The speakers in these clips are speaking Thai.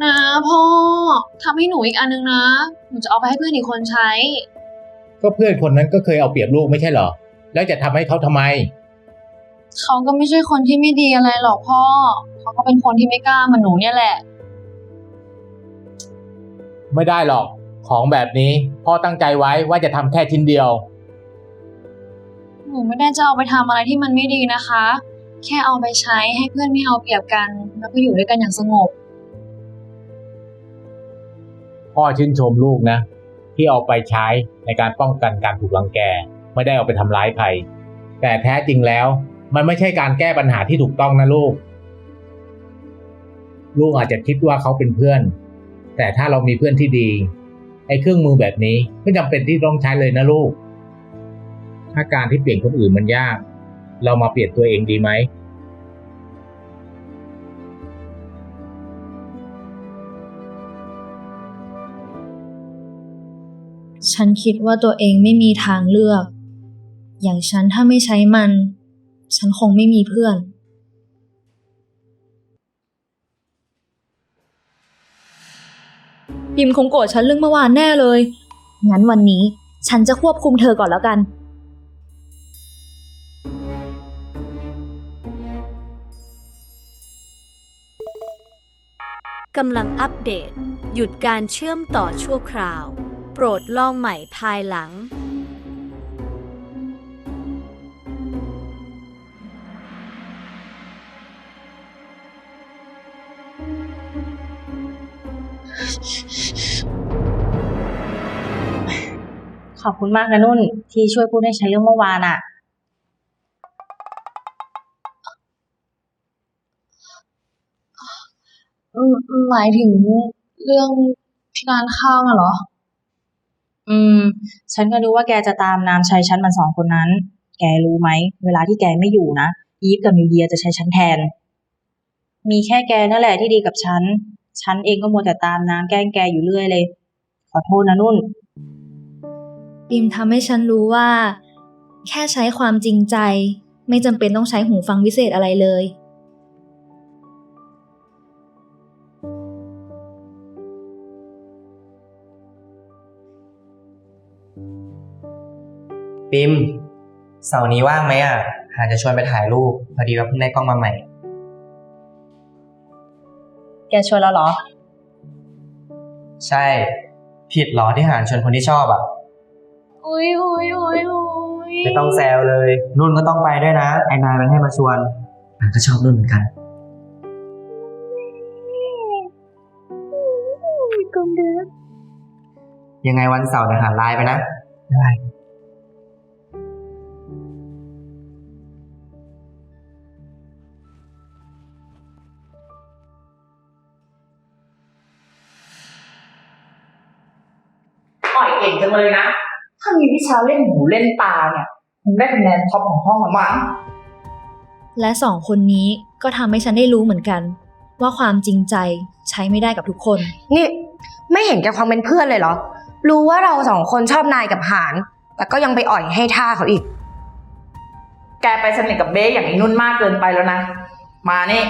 นะพ่อทำให้หนูอีกอันนึงนะ หนูจะเอาไปให้เพื่อนอีกคนใช้ ก็เพื่อนคนนั้นก็เคยเอาเปรียบลูกไม่ใช่เหรอ แล้วจะทำให้เขาทำไม เขาก็ไม่ใช่คนที่ไม่ดีอะไรหรอกพ่อ เขาก็เป็นคนที่ไม่กล้าเหมือนหนูเนี่ยแหละ ไม่ได้หรอก ของแบบนี้พ่อตั้งใจไว้ว่าจะทำแค่ชิ้นเดียว หนูไม่ได้จะเอาไปทำอะไรที่มันไม่ดีนะคะ แค่เอาไปใช้ให้เพื่อนไม่เอาเปรียบกัน แล้วก็อยู่ด้วยกันอย่างสงบ พ่อชื่นชมลูกนะ ที่เอาไปใช้ในการป้องกันการถูกรังแก ไม่ได้เอาไปทำร้ายใคร แต่แท้จริงแล้วมันไม่ใช่การแก้ปัญหาที่ถูกต้องนะลูก ลูกอาจจะคิดว่าเขาเป็นเพื่อน แต่ถ้าเรามีเพื่อนที่ดี ไอ้เครื่องมือแบบนี้ไม่จำเป็นที่ต้องใช้เลยนะลูก ถ้าการที่เปลี่ยนคนอื่นมันยาก เรามาเปลี่ยนตัวเองดีไหม ฉันคิดว่าตัวเองไม่มีทางเลือก อย่างฉันถ้าไม่ใช้มัน ฉันคงไม่มีเพื่อนพิมคงโกรธฉันเรื่องเมื่อวานแน่เลย งั้นวันนี้ฉันจะควบคุมเธอก่อนแล้วกัน กำลังอัปเดต หยุดการเชื่อมต่อชั่วคราว โปรดลองใหม่ภายหลังขอบคุณมากนะนุ่น ที่ช่วยพูดให้ฉันเรื่องเมื่อวานอะหมายถึงเรื่องที่ร้านข้าวน่ะเหรอ อืม ฉันก็รู้ว่าแกจะตามน้ำใช้ฉันมันสองคนนั้น แกรู้ไหม เวลาที่แกไม่อยู่นะ อีฟกับนิวเยียจะใช้ฉันแทน มีแค่แกนั่นแหละที่ดีกับฉัน ฉันเองก็มัวแต่ตามน้ำแกล้งแกอยู่เรื่อยเลย ขอโทษนะนุ่นพิมทำให้ฉันรู้ว่า แค่ใช้ความจริงใจ ไม่จำเป็นต้องใช้หูฟังวิเศษอะไรเลย ปิมเสาร์นี้ว่างไหมอะหาจะชวนไปถ่ายรูปพอดีว่าเพิ่งได้กล้องมาใหม่ แกชวนแล้วเหรอ ใช่ ผิดเหรอที่หารชวนคนที่ชอบอะ อุ้ยอุ้ยอุ้ยอุ้ยไม่ต้องแซวเลย นุ่นก็ต้องไปด้วยนะ ไอ้นายมันให้มาชวนมันก็ชอบนุ่นเหมือนกันยังไงวันเสาร์เนี่ยหาไลน์ไปนะ ได้ เก่งจังเลยนะ ถ้ามีวิชาเล่นหูเล่นตาเนี่ยคงได้คะแนนท็อปของห้องละมั้งและสองคนนี้ก็ทำให้ฉันได้รู้เหมือนกัน ว่าความจริงใจใช้ไม่ได้กับทุกคน นี่ไม่เห็นแกความเป็นเพื่อนเลยเหรอ รู้ว่าเราสองคนชอบนายกับหาน แต่ก็ยังไปอ่อยให้ท่าเขาอีก แกไปสนิทกับเบ๊อย่างนี้นุ่นมากเกินไปแล้วนะ มานี่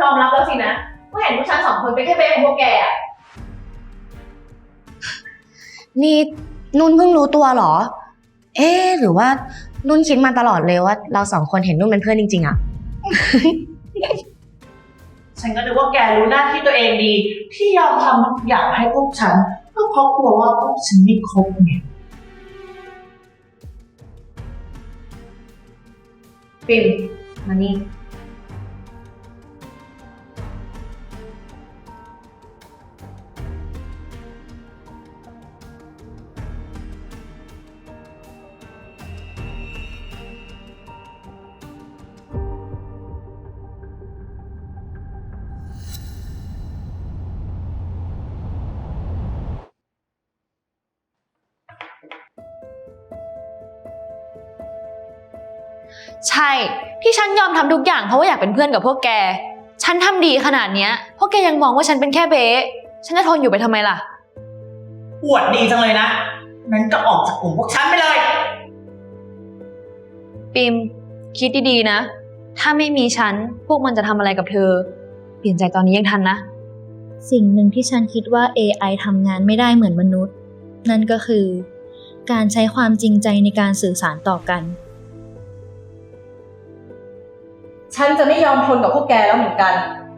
ยอมรับแล้วสินะว่าเห็นพวกฉันสองคนเป็นแค่เบ๊ของพวกแกอะ นี่นุ่นเพิ่งรู้ตัวเหรอ เอ๊ะหรือว่านุ่นคิดมาตลอดเลยว่า เราสองคนเห็นนุ่นเป็นเพื่อนจริง ๆอะฉันก็นึกว่าแกรู้หน้าที่ตัวเองดี ที่ยอมทำทุกอย่างให้พวกฉันก็เพราะกลัวว่าพวกฉันไม่ครบไงปิมมานี่ ใช่ ที่ฉันยอมทำทุกอย่างเพราะว่าอยากเป็นเพื่อนกับพวกแก ฉันทำดีขนาดเนี้ยพวกแกยังมองว่าฉันเป็นแค่เบ๊ฉันจะทนอยู่ไปทำไมล่ะ อวดดีจังเลยนะนั้นก็ออกจากกลุ่มพวกฉันไปเลย ปิมคิดดีๆนะ ถ้าไม่มีฉัน พวกมันจะทำอะไรกับเธอ เปลี่ยนใจตอนนี้ยังทันนะ สิ่งหนึ่งที่ฉันคิดว่า AI ทำงานไม่ได้เหมือนมนุษย์ นั่นก็คือ การใช้ความจริงใจในการสื่อสารต่อกัน ฉันจะไม่ยอมทนกับพวกแกแล้วเหมือนกัน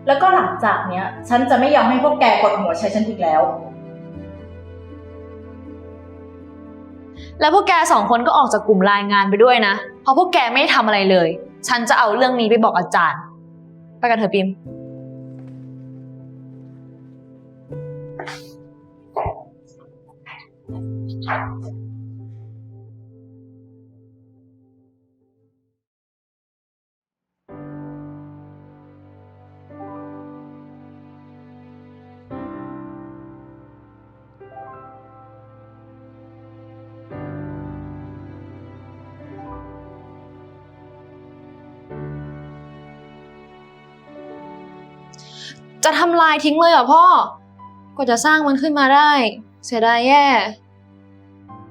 แล้วก็หลังจากเนี้ย ฉันจะไม่ยอมให้พวกแกกดหัวใช้ฉันอีกแล้ว แล้วพวกแกสองคนก็ออกจากกลุ่มรายงานไปด้วยนะ เพราะพวกแกไม่ทำอะไรเลย ฉันจะเอาเรื่องนี้ไปบอกอาจารย์ ไปกันเถอะปิม จะทำลายทิ้งเลยเหรอพ่อกว่าจะสร้างมันขึ้นมาได้ เสียดายแย่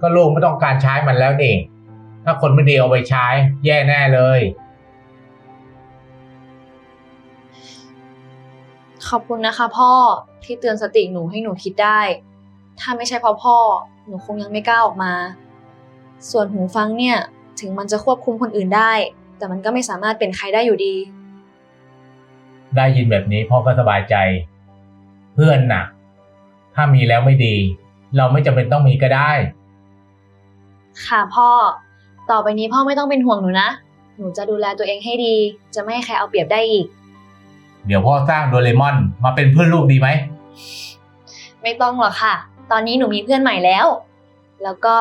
ก็ลูกไม่ต้องการใช้มันแล้วนี่ถ้าคนไม่ดีเอาไปใช้ แย่แน่เลย ขอบคุณนะคะ พ่อที่เตือนสติหนูให้หนูคิดได้ ถ้าไม่ใช่เพราะพ่อ หนูคงยังไม่กล้าออกมา ส่วนหูฟังเนี่ย ถึงมันจะควบคุมคนอื่นได้ แต่มันก็ไม่สามารถเป็นใครได้อยู่ดี ได้ยินแบบนี้พ่อก็สบายใจ เพื่อนน่ะ ถ้ามีแล้วไม่ดี เราไม่จำเป็นต้องมีก็ได้ ค่ะพ่อ ต่อไปนี้พ่อไม่ต้องเป็นห่วงหนูนะ หนูจะดูแลตัวเองให้ดี จะไม่ให้ใครเอาเปรียบได้อีก เดี๋ยวพ่อสร้างโดเรมอนมาเป็นเพื่อนลูกดีไหม ไม่ต้องหรอกค่ะ ตอนนี้หนูมีเพื่อนใหม่แล้ว แล้วก็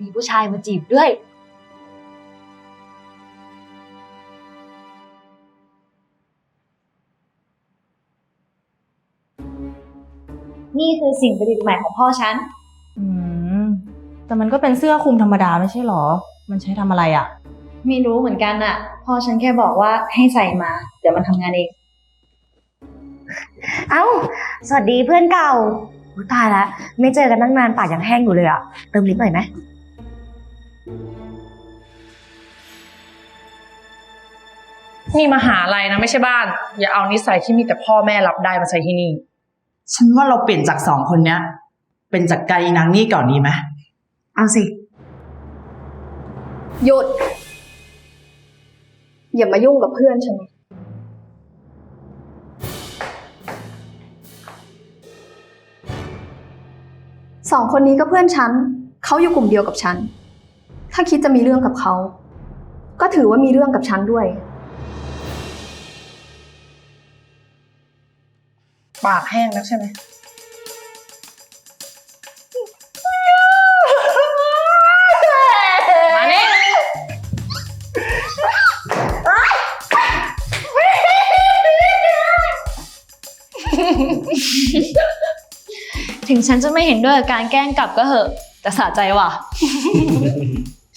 มีผู้ชายมาจีบด้วย นี่คือสิ่งประดิษฐ์ใหม่ของพ่อฉัน อืม แต่มันก็เป็นเสื้อคลุมธรรมดาไม่ใช่หรอ มันใช้ทำอะไรอะ ไม่รู้เหมือนกันอะพ่อฉันแค่บอกว่าให้ใส่มา เดี๋ยวมันทำงานเอง เอ้า สวัสดีเพื่อนเก่าอุ๊ยตายละ ไม่เจอกันตั้งนานปากยังแห้งอยู่เลยอะเติมลิปหน่อยไหม นี่มหาลัยนะไม่ใช่บ้าน อย่าเอานิสัยที่มีแต่พ่อแม่รับได้มาใช้ที่นี่ ฉันว่าเราเปลี่ยนจากสองคนเนี้ย เป็นจากไกลนางนี่ก่อนดีไหมเอาสิ หยุด อย่ามายุ่งกับเพื่อนฉัน สองคนนี้ก็เพื่อนฉัน เขาอยู่กลุ่มเดียวกับฉัน ถ้าคิดจะมีเรื่องกับเขา ก็ถือว่ามีเรื่องกับฉันด้วย ปากแห้งนักใช่ไหมมานี่ถึงฉันจะไม่เห็นด้วยกับการแกล้งกลับก็เหอะ แต่สะใจว่ะ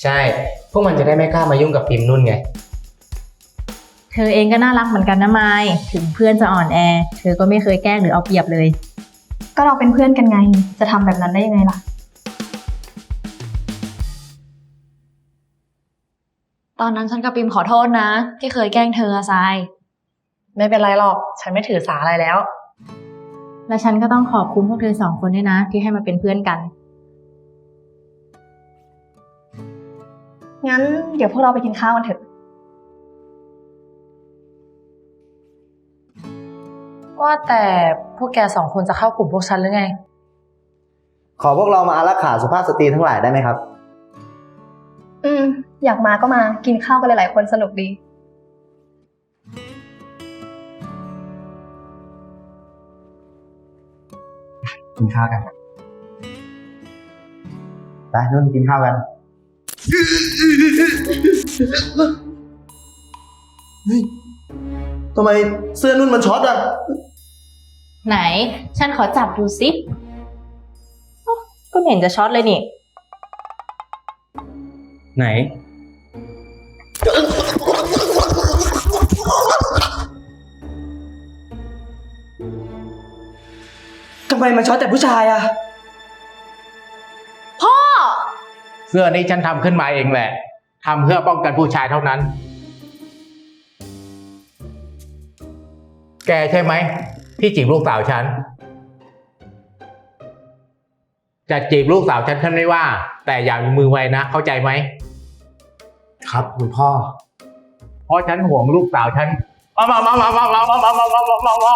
ใช่ พวกมันจะได้ไม่กล้ามายุ่งกับปิมนุ่นไง เธอเองก็น่ารักเหมือนกันนะไมายถึงเพื่อนจะอ่อนแอ เธอก็ไม่เคยแกล้งหรือเอาเปรียบเลย ก็เราเป็นเพื่อนกันไง จะทำแบบนั้นได้ยังไงล่ะ ตอนนั้นฉันกับปิมขอโทษนะ ที่เคยแกล้งเธออะทราย ไม่เป็นไรหรอก ฉันไม่ถือสาอะไรแล้ว และฉันก็ต้องขอบคุณพวกเธอสองคนด้วยนะ ที่ให้มาเป็นเพื่อนกัน งั้นเดี๋ยวพวกเราไปกินข้าวกันเถอะ ว่าแต่พวกแกสองคนจะเข้ากลุ่มพวกฉันหรือไง ขอพวกเรามาอารักขาสุภาพสตรีทั้งหลายได้ไหมครับ อืม อยากมาก็มากินข้าวกันหลายๆคนสนุกดี กินข้าวกันไปนุ่นกินข้าวกัน เฮ้ยทำไมเสื้อนุ่นมันช็อตอะ ไหน ฉันขอจับดูสิอ๊ะก็ไม่เห็นจะช็อตเลยนี่ ไหน ทำไมมันช็อตแต่ผู้ชายอะเสื้อนี้ฉันทำขึ้นมาเองแหละทำเพื่อป้องกันผู้ชายเท่านั้น แกใช่ไหม ที่จีบลูกสาวฉัน จะจีบลูกสาวฉันฉันไม่ว่า แต่อย่ามีมือไวนะ เข้าใจไหม ครับคุณพ่อ เพราะฉันห่วงลูกสาวฉันมามามามามามามามามามามามา